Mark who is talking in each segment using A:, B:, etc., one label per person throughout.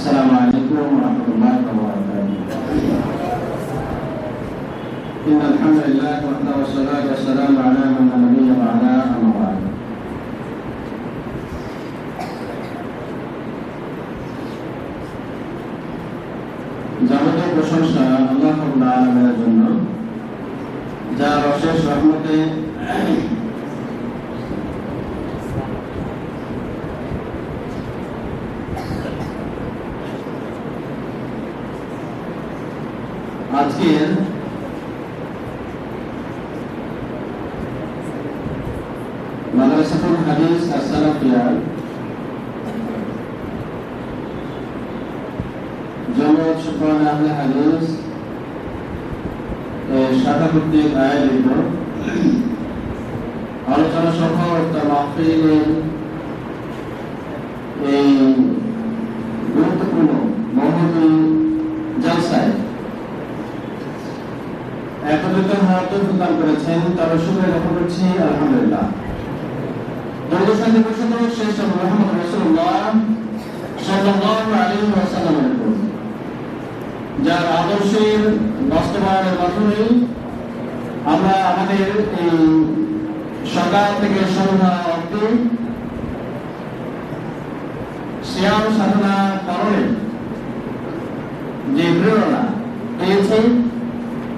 A: Assalamualaikum warahmatullahi wabarakatuh. Innal hamdalillah wa nahmaduhu wa nasta'inuhu wa nasta'inu bihi wa nasta'inu bihi wa nasta'inu bihi wa nasta'inu bihi wa nasta'inu bihi একত্রিত হওয়ার তৌফিক দান করেছেন তার শুক্রিয়া জ্ঞাপন করছি, আলহামদুলিল্লাহ। দরুদ শান্তি শেষ মুহাম্মদ রাসূলুল্লাহ সাল্লাল্লাহু আলাইহি ওয়াসাল্লামের উপর। যার আদর্শের বাস্তবায়নের মাধ্যমে আমরা আমাদের এই সকাল থেকে সন্ধ্যা অবধি শ্যাম সাধনা কারণে যে প্রেরণা পেয়েছি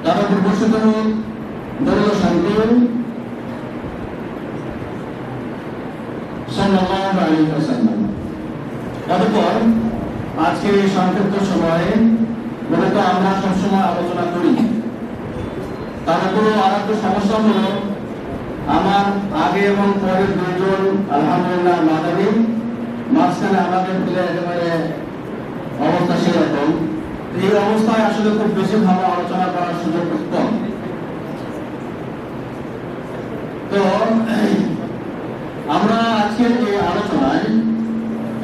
A: তার হোক দরুদ শান্তি অতঃপর আজকের এই সংক্ষিপ্ত সময়ে মূলত আমরা সবসময় আলোচনা করি। তার উপর আর একটা সমস্যা হলো, আমার আগে এবং পরের দুজন আলহামদুলিল্লাহ মাদারি মাঝখানে আমাদের একেবারে অবস্থা সেরকম। এই অবস্থায় আসলে খুব বেশি ভালো আলোচনা করার সুযোগ কম। তো, আমরা আজকের এই আলোচনায়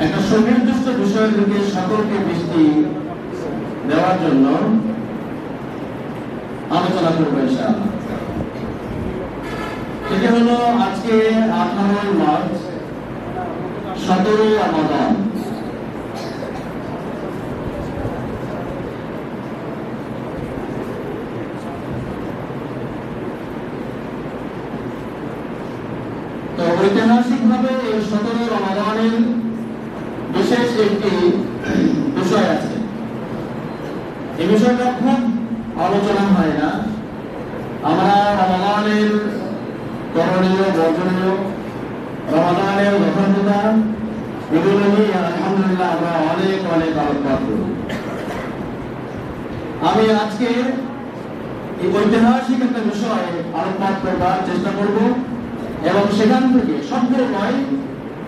A: একটা সুনির্দিষ্ট বিষয়ের দিকে সকলকে দৃষ্টি দেওয়ার জন্য আলোচনা করব ইনশাআল্লাহ। হলো আজকে আঠারোই মার্চ, সতেরোই রমাদান তো ঐতিহাসিকভাবে এই সতেরো রমাদানের বিশেষ একটি বিষয় আছে। এই বিষয়টা খুব আলোচনা হয় না। আমরা রমাদানের করণীয়, বর্জনীয় রমাদানের যথাযথতা এগুলো নিয়ে আলহামদুলিল্লাহ আমরা অনেক অনেক আলোকপাত করি। আমি আজকে এই ঐতিহাসিক একটা বিষয়ে আলোকপাত করবার চেষ্টা করব। এবং সেখান থেকে সম্পূর্ণ নয়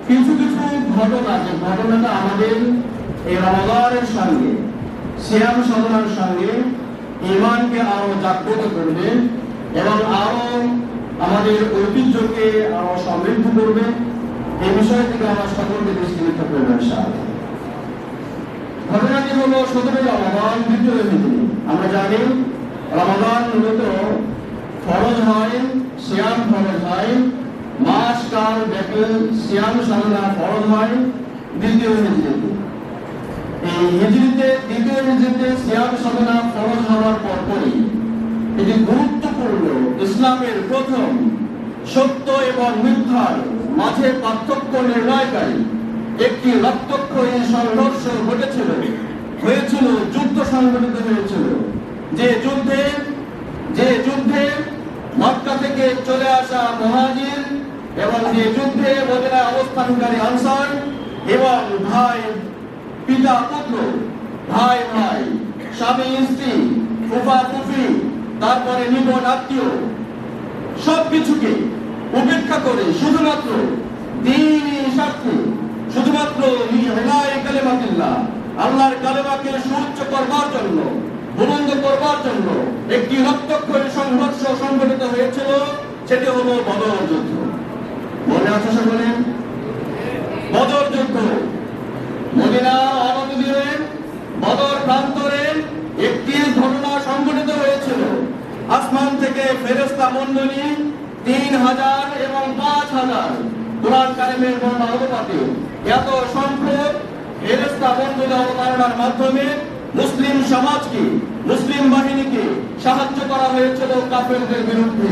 A: কিছু কিছু ঘটনা, যে ঘটনাটা আমাদের এই রমাদানের সঙ্গে সিয়াম সাধনার সঙ্গে ইমানকে আরও জাগ্রত করবে এবং আরও আমাদের ঐতিহ্যকে আরও সমৃদ্ধ করবে এই বিষয় থেকে আমরা সকলকে দৃষ্টিনিক্ষেপ করব ঘটনাটি হলো সতেরোই রমাদান, দ্বিতীয় আমরা জানি, রমাদান মূলত ফরজ হয়, সিয়াম ফরজ হয়, মাস, কাল ব্যাপী সিয়াম সাধনা ফরজ হয়, দ্বিতীয় হিজড়িতে এই হিজড়িতে দ্বিতীয় হিজড়িতে সিয়াম সাধনা ফরজ হওয়ার পরপরই এটি গুরুত্বপূর্ণ, ইসলামের প্রথম সত্য এবং মিথ্যার মাঝে পার্থক্য নির্ণয়কারী একটি রক্তক্ষয়ী সংঘর্ষ ঘটেছিল, হয়েছিল, যুদ্ধ সংঘটিত হয়েছিল। যে যুদ্ধে যে যুদ্ধে মক্কা থেকে চলে আসা মহাজির এবং যে যুদ্ধে মদিনায় অবস্থানকারী আনসার এবং ভাই, পিতা, পুত্র, ভাই ভাই, স্বামী, স্ত্রী, ফুফা, ফুফি, তারপরে নিবন আত্মীয় সব কিছুকে উপেক্ষা করে শুধুমাত্র দিনই স্বার্থে শুধুমাত্র আল্লাহর কালেমাকে সুউচ্চ করবার জন্য বুলন্দ করবার জন্য একটি রক্তক্ষয়ী সংঘর্ষ সংঘটিত হয়েছিল, সেটি হলো বদর যুদ্ধ। মনে আছে সকলে? বদর যুদ্ধ। মদিনার অনতি দিনে বদর প্রান্তরে একটি ঘটনা সংঘটিত হয়েছিল। আসমান থেকে ফেরেস্তা মন্ডলী তিন হাজার এবং পাঁচ হাজার। কোরআন কারিমের বর্ণনা অনুপাতে এত সংখ্যক ফেরেশতা বন্ধুদের অবতারণার মাধ্যমে মুসলিম সমাজকে মুসলিম বাহিনীকে সাহায্য করা হয়েছিল কাফেরদের বিরুদ্ধে।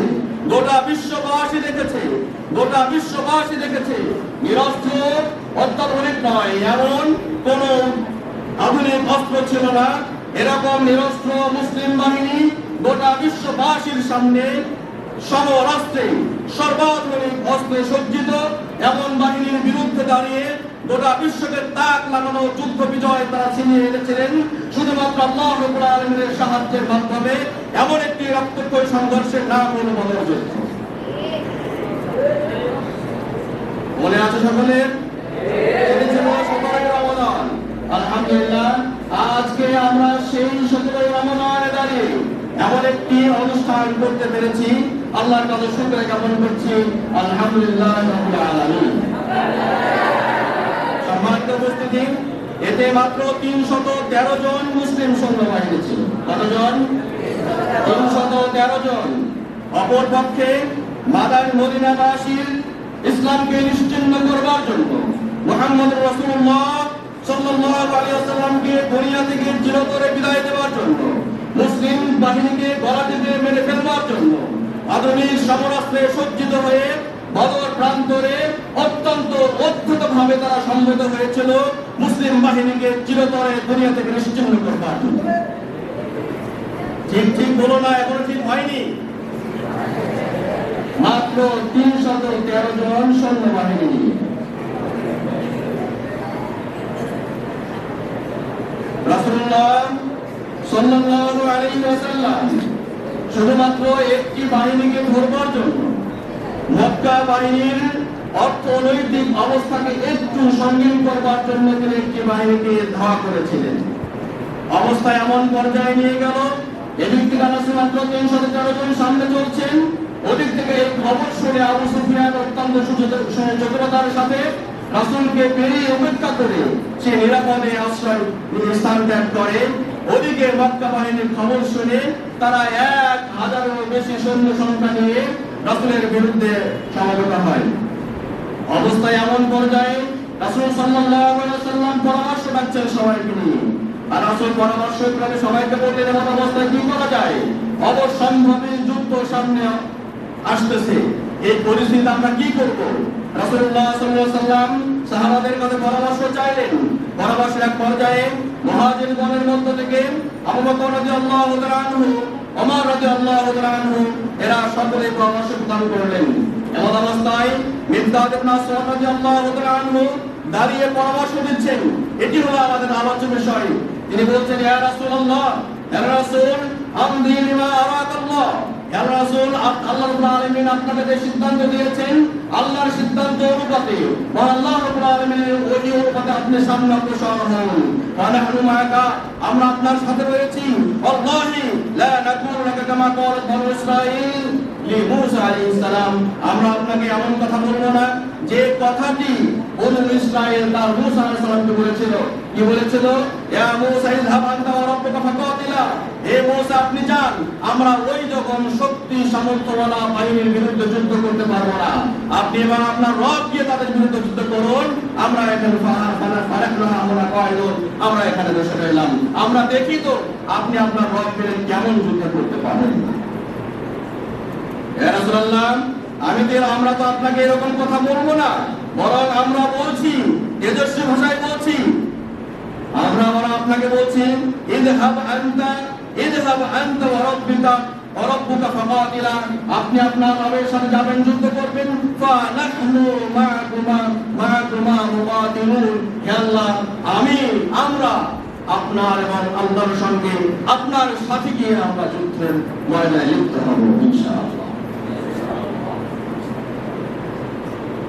A: গোটা বিশ্ববাসী দেখেছে, গোটা বিশ্ববাসী দেখেছে। নিরস্ত্র অত্যাধুনিক নয়, এমন কোন আধুনিক অস্ত্র ছিল না। এরকম নিরস্ত্র মুসলিম বাহিনী গোটা বিশ্ববাসীর সামনে সমরাস্ত্রে সর্বাধুনিক অস্ত্রে সজ্জিত এমন বাহিনীর বিরুদ্ধে দাঁড়িয়ে গোটা বিশ্বকে তাক লাগানো যুদ্ধ বিজয় তারা ছিনিয়ে এনেছিলেন। শুধুমাত্র আল্লাহ রবুল আলমীর সাহায্যের মাধ্যমে এমন একটি রক্তক্ষয় সংঘর্ষের নাম হল বদর যুদ্ধ। মনে আছে সকলের আলহামদুলিল্লাহ, আজকে আমরা সেই সতেরোই রমজানে দাঁড়িয়ে এমন একটি অনুষ্ঠান করতে পেরেছি। আল্লাহর কাছে শুক্র জ্ঞাপন করছি, আলহামদুলিল্লাহ আলামিন। সম্মানিত উপস্থিতি, এতে মাত্র তিনশত তেরো জন মুসলিম সৈন্যবাহিনী ছিল। কতজন? তিনশত তেরো জন। অপরপক্ষে মাদান মদিনাবাসীর ইসলামকে নিশ্চিন্ন করবার জন্য মোহাম্মদ রসুল্লাহ সাল্লাল্লাহু আলাইহি ওয়াসাল্লামকে দুনিয়া থেকে চিরতরে বিদায় দেওয়ার জন্য, মুসলিম বাহিনীকে গলা টিপে মেরে ফেলবার জন্য আধুনিক সমরাস্ত্রে সজ্জিত হয়ে বদর প্রান্তরে অত্যন্ত অদ্ভুত ভাবে তারা সম্মত হয়েছিল। মুসলিম বাহিনীকে চিরতরে দুনিয়া থেকে নিশ্চিন্ন করবার। ঠিক ঠিক বলো না, এখনও ঠিক হয়নি? মাত্র তিনশত তেরো জন সৈন্যবাহিনী। নিয়ে রাসূলুল্লাহ সাল্লাল্লাহু আলাইহি ওয়াসাল্লাম শুধুমাত্র একটি বাহিনীকে ধরবার জন্য মক্কা বাহিনীর অর্থনৈতিক অবস্থাকে একটু সঙ্গীন করবার জন্য তিনি একটি বাহিনীকে ধাওয়া করেছিলেন। অবস্থা এমন পর্যায়ে নিয়ে গেল, এদিক থেকে রাসূল মাত্র তিনশত তেরো জন সামনে চলছেন, ওদিক থেকে এই খবর শুনে আবু সুফিয়ান অত্যন্ত চতুরতার সাথে রাসূলকে পেরিয়ে উপেক্ষা করে সে নিরাপদে আশ্রয় স্থান ত্যাগ করে। ওদিকে মক্কা বাহিনীর খবর শুনে তারা এক হাজারেরও বেশি সৈন্য সংখ্যা নিয়ে রাসূলের বিরুদ্ধে সমবেত হয়। অবস্থা এমন পর্যায়ে রাসূল সাল্লাম পরামর্শ ডাকছেন সবাইকে নিয়ে। আর রাসূল পরামর্শ করে সবাইকে এমন অবস্থায় কি করা যায়? যুদ্ধ সামনে আসতেছে। এই পরিস্থিতি আমরা কি করব? আলাইহি সাল্লাম সাহাবাদের কাছে পরামর্শ চাইলেন পরামর্শের এক পর্যায়ে মুহাজির গণের মধ্য থেকে আবু বকর রাদিয়াল্লাহু তাআলা আনহু, ওমর রাদিয়াল্লাহু তাআলা আনহু, এরা সকলে প্রদান করলেন। এমন অবস্থায় তাআলা আনহু দাঁড়িয়ে পরামর্শ দিচ্ছেন। এটি হলো আমাদের আলোচ্য বিষয়। তিনি বলছেন, ইয়া রাসূলুল্লাহ ইয়া রাসূল, আমদি লিমা আরাকাল্লাহ। রাসূল আপনাকে সিদ্ধান্ত দিয়েছেন, আল্লাহর সিদ্ধান্ত অনুপাতে আল্লাহ রাব্বুল আলামিনের ওই অনুপাতে আপনি সামনে অগ্রসর হন। আমরা আপনার সাথে রয়েছি। আল্লাহি, লা নাকুনু লাকা কামা আমরা আপনাকে এমন কথা না, যে কথাটি বনু ইসরাঈল তার আলাইহিস সালামকে বলেছিল। কি বলেছিল? ইয়া ইযহাব আনতা ওয়া রাব্বুকা ফাকাতিলা। হে আপনি যান, আমরা ওই যখন শক্তি বাহিনীর বিরুদ্ধে যুদ্ধ করতে পারব না। আপনি আপনার রব গিয়ে তাদের বিরুদ্ধে যুদ্ধ করুন। আমরা এখানে ফারাক ফারাক ফারাক আমরা আমরা এখানে বসে রইলাম। আমরা দেখি তো, আপনি আপনার রব কেমন যুদ্ধ করতে পারেন আমি তো, আমরা তো আপনাকে এরকম কথা বলব না। বরং আমরা বলছি, তেজস্বী ভাষায় বলছি। আমরা বরং আপনাকে বলছি আপনি আপনার রবের সাথে যাবেন, যুদ্ধ করবেন। আমি, আমরা আপনার এবং আল্লাহর সঙ্গে, আপনার সাথে গিয়ে আমরা যুদ্ধের ময়দানে লিপ্ত হব, ইনশাআল্লাহ।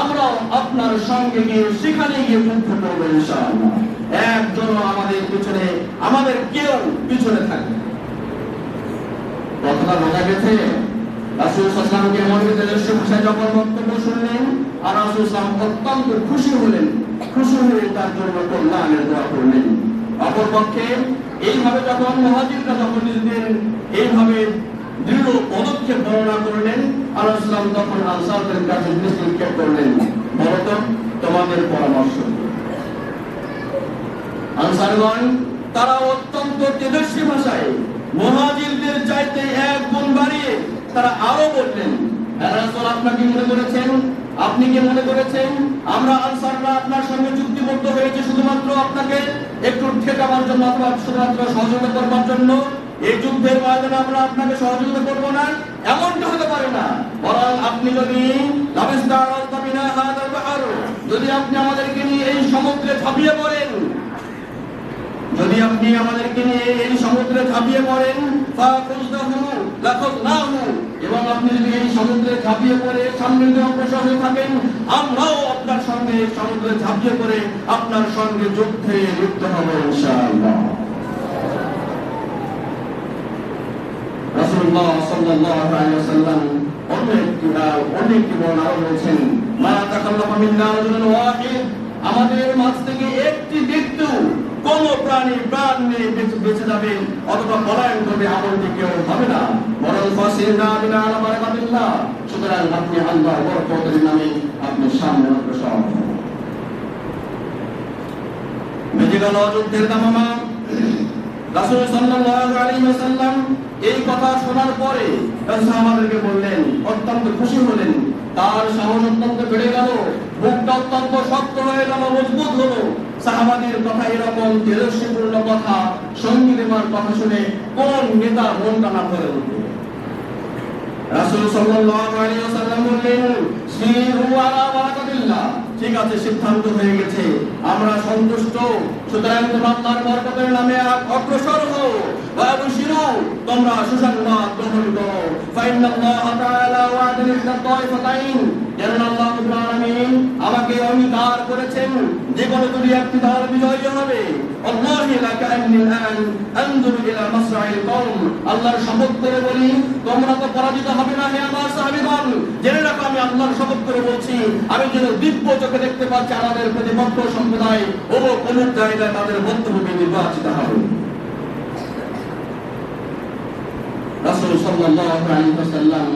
A: আমরাও আপনার সঙ্গে গিয়ে সেখানে গিয়ে যুদ্ধ করব ইনশাআল্লাহ। একজন আমাদের পিছনে, আমাদের কেউ পিছনে থাকবে কথাটা বোঝা গেছে? যখন বক্তব্য শুনলেন, আর অত্যন্ত খুশি হলেন, খুশি হয়ে তার জন্য কল্যাণের দোয়া করলেন। অপরপক্ষে, এইভাবে যখন মহাজিররা যখন এইভাবে দৃঢ় পদক্ষেপ বর্ণনা করলেন তখন আনসারদের কাছে নিক্ষেপ করলেন বলতো তোমাদের পরামর্শ আনসারগণ, তারা অত্যন্ত তেজস্বী ভাষায় মহাজিরদের চাইতে এক গুণ বাড়িয়ে তারা আরও বললেন "হ্যাঁ আপনাকে মনে করেছেন? আপনি কি মনে করেছেন? আমরা আনসাররা আপনার সঙ্গে চুক্তিবদ্ধ হয়েছে শুধুমাত্র আপনাকে একটু ঠেকাবার জন্য অথবা শুধুমাত্র সহযোগিতা করবার জন্য। এই যুদ্ধের ময়দানে আমরা আপনাকে সহযোগিতা করব না, এমনটা হতে পারে না। বরং আপনি যদি যদি আপনি আমাদেরকে নিয়ে এই সমুদ্রে ঝাঁপিয়ে পড়েন, যদি আপনি আমাদেরকে নিয়ে এই সমুদ্রে ঝাঁপিয়ে পড়েন এবং আপনি যদি এই সমুদ্রে ঝাঁপিয়ে পড়ে, সামনের দিকে অগ্রসর হয়ে থাকেন, আমরাও আপনার সঙ্গে সমুদ্রে ঝাঁপিয়ে পড়ে, আপনার সঙ্গে যুদ্ধে লিপ্ত হব ইনশাআল্লাহ। রাসূলুল্লাহ সাল্লাল্লাহু আলাইহি ওয়াসাল্লাম অন্য একটি অন্য একটি বর্ণনা বলেছেন মা তাকাল্লামা মিন্না রাজুলুন ওয়াহিদ, আমাদের মাঝ থেকে একটি ব্যক্তি কোন প্রাণী প্রাণ নিয়ে বেঁচে যাবে অথবা পলায়ন করবে এমনটি কেউ হবে না। বরং ফাসির না বিনা আলা বারাকাতিল্লাহ। সুতরাং আপনি আল্লাহ বরকতের নামে আপনি সামনে অগ্রসর হন। যুদ্ধের দামামা রাসূল সাল্লাল্লাহু আলাইহি ওয়াসাল্লাম এই কথা শোনার পরে সাহাবাদেরকে বললেন, অত্যন্ত খুশি হলেন। তার সাহস অত্যন্ত বেড়ে গেল, বুকটা অত্যন্ত শক্ত হয়ে গেল, মজবুত হলো। সাহাবাদের কথা এরকম তেজস্বীপূর্ণ কথা, সঙ্গী দেবার কথা শুনে কোন নেতা মনটা না ভরে উঠবে রাসূল সাল্লাল্লাহু আলাইহি ওয়াসাল্লাম বললেন সিরু আলা বারাকাতিল্লাহ ঠিক আছে, সিদ্ধান্ত হয়ে গেছে। আমরা সন্তুষ্ট। সুতরাং তোমার তার বরকতের নামে অগ্রসর হও। তোমরা সুসংবাদ গ্রহণ করো। ওয়াদান লিত-তাইফাতাইন যেন আল্লাহ আলামিন আমাকে অঙ্গীকার করেছেন যে কোনো দুটি একটি দল বিজয়ী হবে আল্লাহর শপথ করে বলি, তোমরা তো পরাজিত হবে না হে আমার সাহাবীগণ। জেনে রাখো আমি আল্লাহর শপথ করে বলছি, আমি যেন দিব্য চোখে দেখতে পাচ্ছি আমাদের প্রতিপক্ষ সম্প্রদায় ও কোন জায়গায় তাদের মধ্যভূমি নির্বাচিত হবে। রাসূল সাল্লাল্লাহু আলাইহি ওয়াসাল্লাম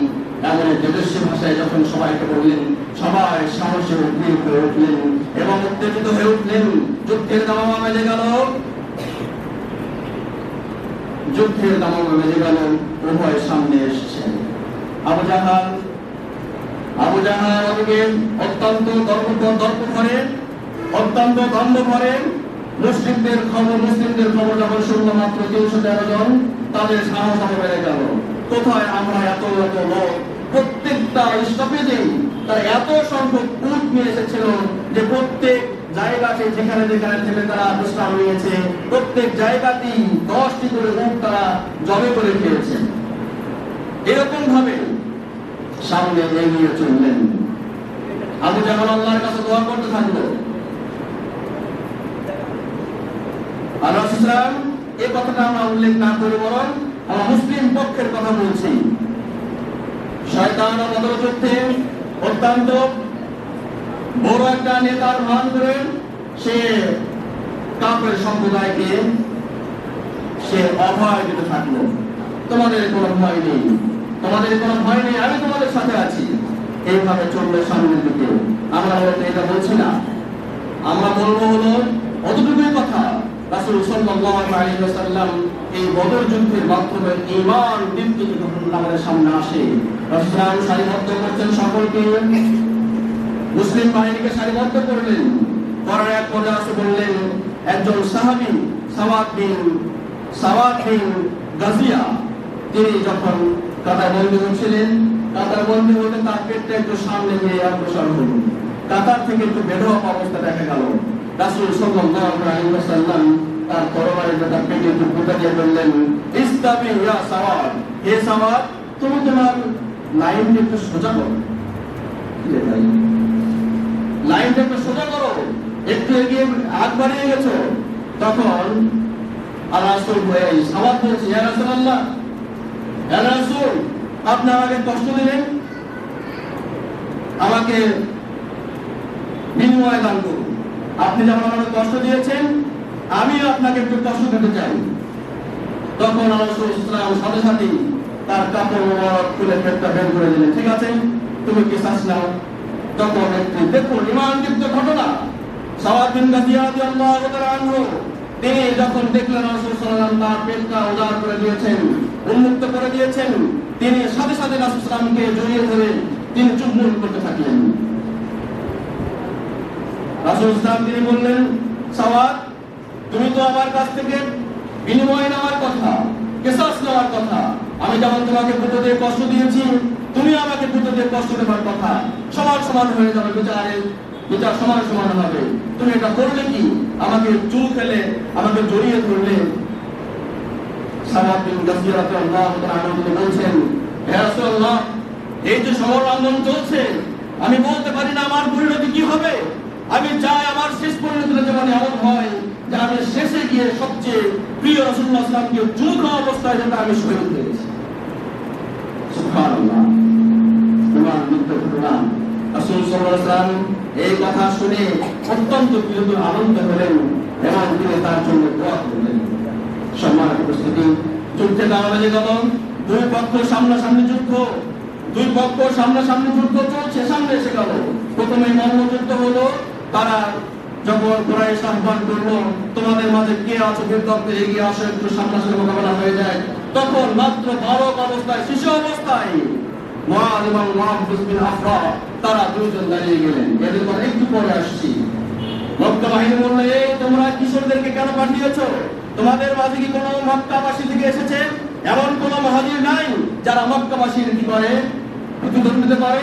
A: এমন তেজস্বী ভাষায় যখন সবাইকে বললেন, সবাই সাহসে উদ্দীপ হয়ে উঠলেন এবং উত্তেজিত হয়ে উঠলেন, যুদ্ধের দামামা বেজে গেল। যুদ্ধের দামামা বেজে গেল, উভয় সামনে এসেছেন। আবু জাহাল আবু জাহাল ওদিকে অত্যন্ত দর্প দর্প করে অত্যন্ত দ্বন্দ্ব করে মুসলিমদের খবর মুসলিমদের খবর যখন শুনলো মাত্র তিনশো তেরো জন, তাদের সাহস আরও বেড়ে গেল। কোথায় আমরা এত এত লোক প্রত্যেকটা স্টপেজেই তারা এত সংখ্যক উট নিয়ে এসেছিল যে প্রত্যেক জায়গাতে যেখানে যেখানে তারা প্রত্যেক জায়গাতেই দশটি করে উট তারা জবে করে খেয়েছে। এরকম ভাবে সামনে এগিয়ে চললেন। আবু জাহাল আল্লাহর কাছে দোয়া করতে থাকল ইসলাম এই কথাটা আমরা উল্লেখ না করে বরং মুসলিম পক্ষের কথা বলছি। শয়তান যুদ্ধে অত্যন্ত বড় একটা নেতার ভান করে সে কাপের সম্প্রদায়কে সে অভয় দিতে থাকল। তোমাদের কোনো ভয় নেই। তোমাদের কোনো ভয় নেই, আমি তোমাদের সাথে আছি। এইভাবে চলবে সামনের দিকে। আমরা হয়তো এটা বলছি না। আমরা বলব হলো, অতটুকুই কথা। রাসূল ওয়াসাল্লাম এই বদর যুদ্ধের মাধ্যমে ঈমান বিদ্যুৎ যখন আমাদের সামনে আসে। রাসূল সারিবদ্ধ করছেন সকলকে। মুসলিম বাহিনীকে সারিবদ্ধ করলেন। করার এক পর্যায়ে বললেন, একজন সাহাবী সাওয়াদ বিন সাওয়াদ বিন গাজিয়া, তিনি যখন কাতার বন্দী হচ্ছিলেন, কাতার বন্দী হতে তার পেটটা একটু সামনে নিয়ে অগ্রসর হল। কাতার থেকে একটু বেধক অবস্থা দেখা গেল। রাসূল ওয়াসাল্লাম তার তরবারিতে তার পেটে একটু দিয়ে বললেন ইয়া হে তুমি তোমার লাইনটা একটু সোজা করো। লাইনটা একটু সোজা করো, একটু এগিয়ে হাত বাড়িয়ে গেছো। তখন আল্লাহ রাসূল হয়ে সাবাদ বলছে ইয়া আপনি আমাকে কষ্ট দিলেন, আমাকে বিনিময় দান করুন। আপনি যেমন আমাকে কষ্ট দিয়েছেন, আমিও আপনাকে একটু কষ্ট দিতে চাই। তখন আল্লাহ ইসলাম সাথে সাথে তার কাপড় খুলে পেটটা বের করে দিলেন। ঠিক আছে? তুমি কিসাস নাও? তখন একটি দেখুন, ইমানযুক্ত ঘটনা। সাওয়াদ বিন গাজিয়া রাদিয়াল্লাহু আনহু, তিনি যখন দেখলেন তার পেটটা উজাড় করে দিয়েছেন, উন্মুক্ত করে দিয়েছেন, তিনি সাথে সাথে রাসূল সাল্লামকে জড়িয়ে ধরে তিনি চুম্বন করতে থাকলেন। রাসূল তিনি বললেন সাওয়াদ তুমি তো আমার কাছ থেকে বিনিময় নেওয়ার কথা, কেসাস নেওয়ার কথা। আমি যেমন তোমাকে দিয়ে কষ্ট দিয়েছি, তুমি আমাকে দিয়ে কষ্ট দেওয়ার কথা। সমান সমান হয়ে যাবে, বিচারে সমান সমান হবে। তুমি এটা করলে কি? আমাকে চুল ফেলে, আমাকে জড়িয়ে ধরলে। এই যে চলছে, আমি বলতে পারি না আমার পরিণতি কি হবে? আমি চাই আমার শেষ পরিণতিটা যেমন এমন হয় যে আমি শেষে গিয়ে সবচেয়ে প্রিয় রাসূলুল্লাহ সাল্লামকে চুল খাওয়া অবস্থায় যাতে আমি শহীদ এই কথা শুনে অত্যন্ত বিরত আনন্দ হলেন এবং তিনি তার জন্য দোয়া করলেন। উপস্থিতি, যুদ্ধে গেল দুই পক্ষ সামনাসামনি যুদ্ধ, দুই পক্ষ সামনাসামনি যুদ্ধ চলছে সামনে এসে গেল। প্রথমে মর্মযুদ্ধ হলো তারা যখন কুরাইশ আহ্বান করল, তোমাদের মাঝে কে আছো বীরত্বে এগিয়ে আসো, একটু সামনাসামনি মোকাবেলা হয়ে যায়? তখন মাত্র বালক অবস্থায় শিশু অবস্থায় মুআদ এবং মুআফিজ বিন আফরা, তারা দুইজন দাঁড়িয়ে গেলেন। এদের পর একটু পরে আসছি। মক্কা বাহিনী বলল এই তোমরা কিশোরদেরকে কেন পাঠিয়েছো? তোমাদের মাঝে কি কোনো মক্কাবাসী থেকে এসেছে? এমন কোন মহাজির নাই যারা মক্কাবাসীর কি করে? প্রতিদ্বন্দ্ব দিতে পারে?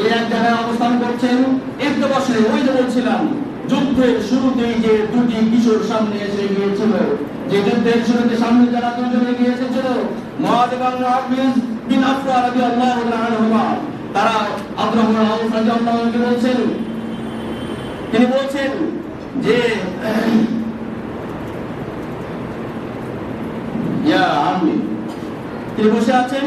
A: এই এক জায়গায় অবস্থান করছেন। একটু বসে, ওই যে বলছিলাম, যুদ্ধের শুরুতেই যে দুটি কিশোর সামনে এসে গিয়েছিল, যে যুদ্ধের শুরুতে সামনে যারা দুজন রাও রাদিয়াল্লাহু বলছেন, তিনি বলছেন যে তিনি বসে আছেন।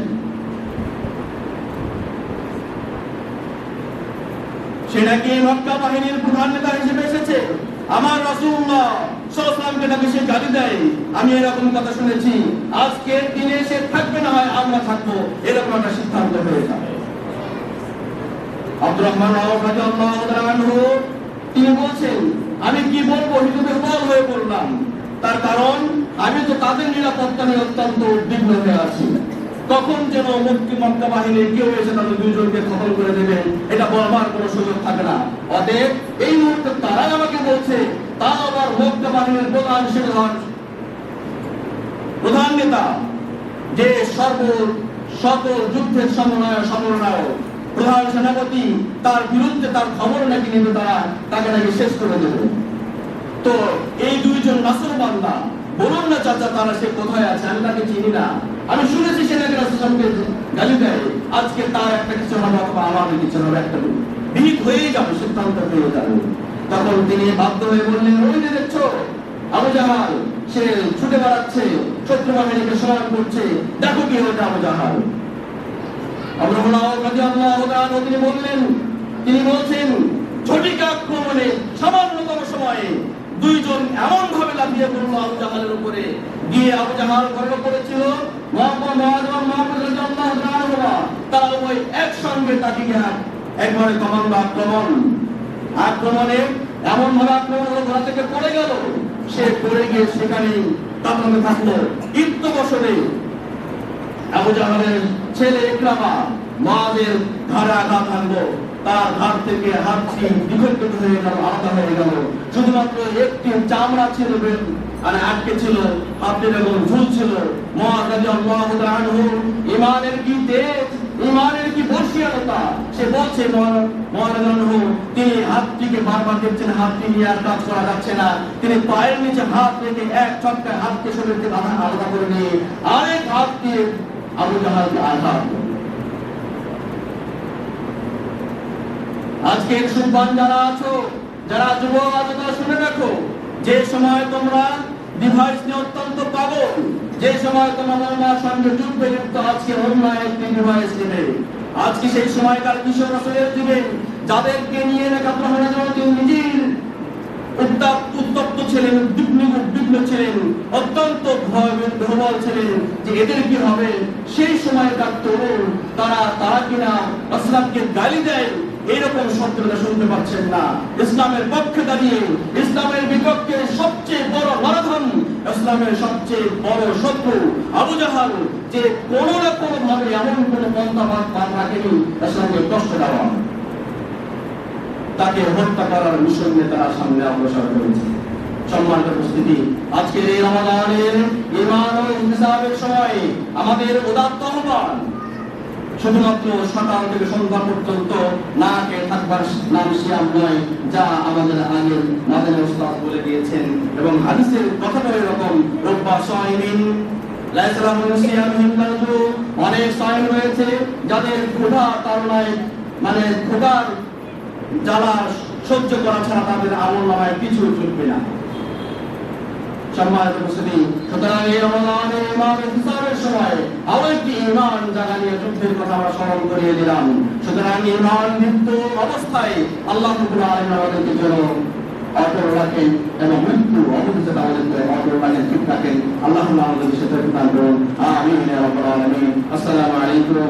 A: সে নাকি মক্কা বাহিনীর প্রধান নেতা হিসেবে এসেছে। আমার রাসূলুল্লাহ সাল্লাল্লাহু নাকি সে গালি দেয়, আমি এরকম কথা শুনেছি। আজকের দিনে সে থাকবে না হয় আমরা থাকব, এরকম একটা সিদ্ধান্ত হয়ে যাবে আব্দুর রহমান তিনি বলছেন, আমি কি বলব? হিসেবে বল হয়ে পড়লাম তার কারণ, আমি তো তাদের নিরাপত্তা নিয়ে অত্যন্ত উদ্বিগ্ন হয়ে আছি। তখন যেন মুক্তি মক্কা বাহিনীর কেউ এসে তাদের দুইজনকে খতম করে দেবে, এটা বলবার কোনো সুযোগ থাকে না। অতএব এই মুহূর্তে তারাই আমাকে বলছে তা আবার মক্কা বাহিনীর প্রধান সেনার প্রধান নেতা, যে সর্ব সকল যুদ্ধের সমন্বয় সমন্বয় প্রধান সেনাপতি, তার বিরুদ্ধে তার খবর নাকি নেবে তারা তাকে নাকি শেষ করে দেবে। তো এই দুইজন নাসর বান্দা বলুন না, চাচা, তারা সে কোথায় আছে? আমি তাকে চিনি না। আমি শুনেছি সে নাকি রাসূলকে গালি দেয়। আজকে তার একটা কিছু হবে, অথবা আমার কিছু হবে, একটা বিহিত হয়েই যাবে, সিদ্ধান্ত হয়ে যাবে। তখন তিনি বাধ্য হয়ে বললেন, ওই যে দেখছ, আবু জাহাল, সে ছুটে বেড়াচ্ছে, শত্রু বাহিনীকে স্মরণ করছে। দেখো কি হয়েছে আবু জাহাল। তিনি বললেন, তিনি বলছেন, ঝটিকা আক্রমণে সামান্যতম সময়ে দুইজন এমন লাফিয়ে পড়ল আবু জাহালের উপরে। গিয়ে আবু জাহাল ঘটনা করেছিল তারা ওই একসঙ্গে তাকে এক- একবারে কমান্ড আক্রমণ। আক্রমণে এমন ভাবে আক্রমণ হলো, ঘোড়া থেকে পড়ে গেল। সে পড়ে গিয়ে সেখানে কামড়ে থাকল। ইত্য বছরে আবু জাহালের ছেলে ইকরামা মাদের ঘাড়ে আঘাত আনলো তার ঘাট থেকে হাতটি হয়ে গেল, আলাদা হয়ে গেল। শুধুমাত্র একটি চামড়া ছিল আর আটকে ছিল এবং ছিল। ইমানের কি তেজ ইমানের কি সে বলছে তিনি হাতটিকে বারবার দেখছেন, হাতটি নিয়ে আর কাজ করা যাচ্ছে না। তিনি পায়ের নিচে হাত রেখে এক চটকায় হাতকে শরীর থেকে আলাদা করে নিয়ে আরেক হাত দিয়ে আবু জাহালকে আঘাত। করলেন। আজকের সুলতান যারা আছো যারা আছো তারা শুনে রাখো, যে সময় তোমরা ডিভাইস নিয়ে অত্যন্ত পাগল, যে সময় তোমরা আমার সঙ্গে যুদ্ধে লিপ্ত আজকে একটি ডিভাইস নেবে আজকে সেই সময়কার কিশোর রসের যুগে যাদেরকে নিয়ে হয়ে যাওয়া কেউ নিজের উত্তাপ উত্তপ্ত ছিলেন, উদ্বিগ্ন উদ্বিগ্ন ছিলেন, অত্যন্ত ভয় দুর্বল ছিলেন যে এদের কি হবে সেই সময়কার তরুণ, তারা তারা কিনা আসলামকে গালি দেয় এইরকম শব্দটা শুনতে পাচ্ছেন না। ইসলামের পক্ষে দাঁড়িয়ে, ইসলামের বিপক্ষে সবচেয়ে বড় মারাধন, ইসলামের সবচেয়ে বড় শত্রু আবু জাহাল, যে কোনো না কোনো ভাবে এমন কোনো পন্থা বাদ রাখেনি ইসলামকে কষ্ট দেওয়া। তাকে হত্যা করার মিশন নিয়ে তারা সামনে অগ্রসর করেছে সম্মানিত উপস্থিতি, আজকের এই রমাদানের ইমান ও ইনসাফের সময় আমাদের উদাত্ত আহ্বান শুধুমাত্র সকাল থেকে সন্ধ্যা পর্যন্ত না খেয়ে থাকবার নাম সিয়াম নয়, যা আমাদের আগের মাদের ওস্তাদ বলে দিয়েছেন। এবং হাদিসের কথাটা এরকম, রব্বা সাইমিন লাইসালামুন সিয়ামিন অনেক মানে সহ্য করা ছাড়া তাদের আমল নামায় কিছু চলবে না। সম্মানিত উপস্থিতি। সুতরাং এই রমজানে ইমামের হিসাবের সময় আরও একটি ইমান জায়গা নিয়ে যুদ্ধের কথা আমরা স্মরণ করিয়ে দিলাম। সুতরাং ইমান মৃত্যু অবস্থায় আল্লাহ রব্বুল আলামিন আমাদেরকে যেন অটল রাখেন এবং ঠিক রাখেন। আল্লাহ আমাদের সাথে দান করুন। আমিন আসসালামু আলাইকুম